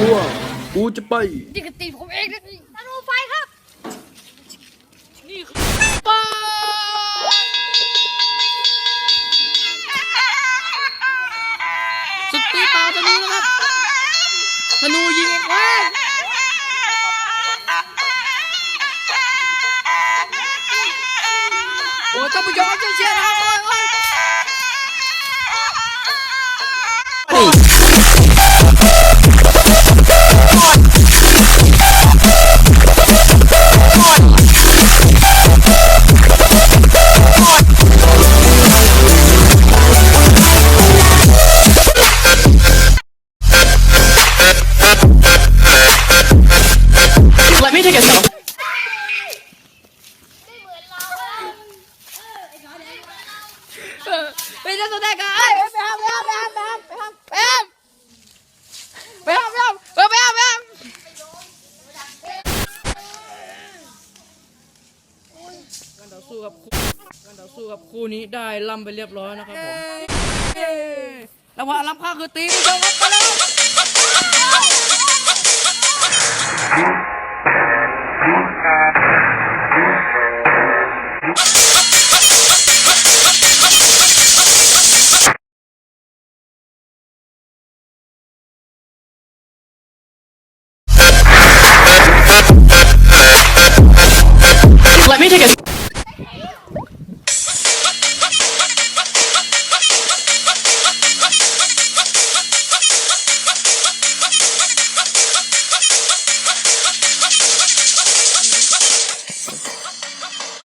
ตัว กูจะไปนี่คือตีผมเองนะนี่ธนูไฟครับ นี่คือป้าสุดตีเปล่าธนูนะครับธนูยิงเองว้าวโอ้ยท่านผู้ชมช่วยเชียร์นะครับโอ้ย Let me take a selfie. เออไปเล่นตัวแรกกันไปห้ามไปห้ามไปห้ามไปห้ามไปห้ามไปห้ามไปห้ามไปห้ามไปห้ามไปห้ามการต่อสู้กับคู่การต่อสู้กับคู่นี้ได้ล่ำไปเรียบร้อยนะครับผมแล้วว่ารับค่าคือตีผู้ชมครับไปเลย